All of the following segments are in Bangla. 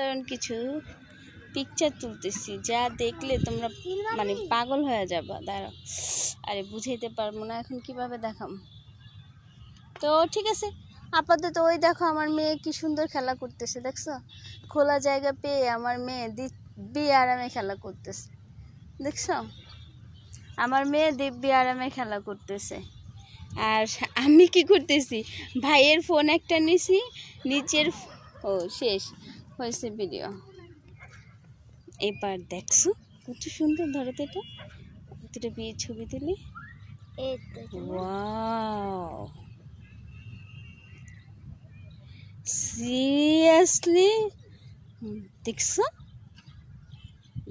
অসাধারণ কিছু পিকচার তুলতেছি, যা দেখলে তোমরা মানে পাগল হয়ে যাবা। দাঁড়াও। আরে বুঝাইতে পারব না, এখন কীভাবে দেখাম? তো ঠিক আছে, আপাতত ওই দেখো আমার মেয়ে কি সুন্দর খেলা করতেছে, দেখছ? খোলা জায়গা পেয়ে আমার মেয়ে দিব্যি আরামে খেলা করতেছে, দেখছ? আমার মেয়ে দিব্যি আরামে খেলা করতেছে। আর আমি কি করতেছি? ভাইয়ের ফোন একটা নিছি, নিচের ও, শেষ। হয়েছে ভিডিও এবার দেখছ কত সুন্দর ধরো তো এটা। দুটো বিয়ে ছবি দিলে ওয়াও সিরিয়াসলি দেখছ?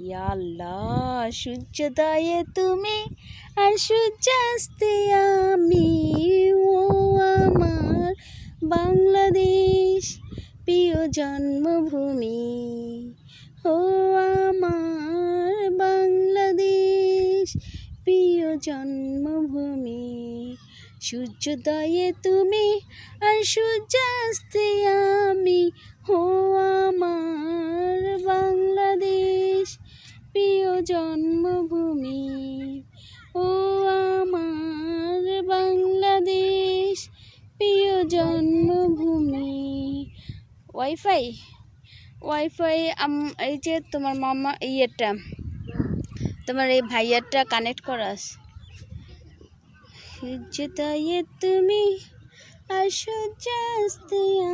ইয়াল্লাহ সূর্যোদয়ে তুমি আর সূর্যাস্তে আমি। ও আমার বাংলাদেশ। প্রিয় জন্মভূমি। ও আমার বাংলাদেশ, প্রিয় জন্মভূমি। সূর্যোদয়ে তুমি আর সূর্যাস্তে আমি হো আমার বাংলাদেশ, প্রিয় জন্মভূমি। ও আমার বাংলাদেশ, প্রিয় জন্মভূমি। ওয়াইফাই ওয়াইফাই এই যে তোমার মামা, ইয়েটা, তোমার এই ভাইয়ারটা কানেক্ট করাস তুমি আসো না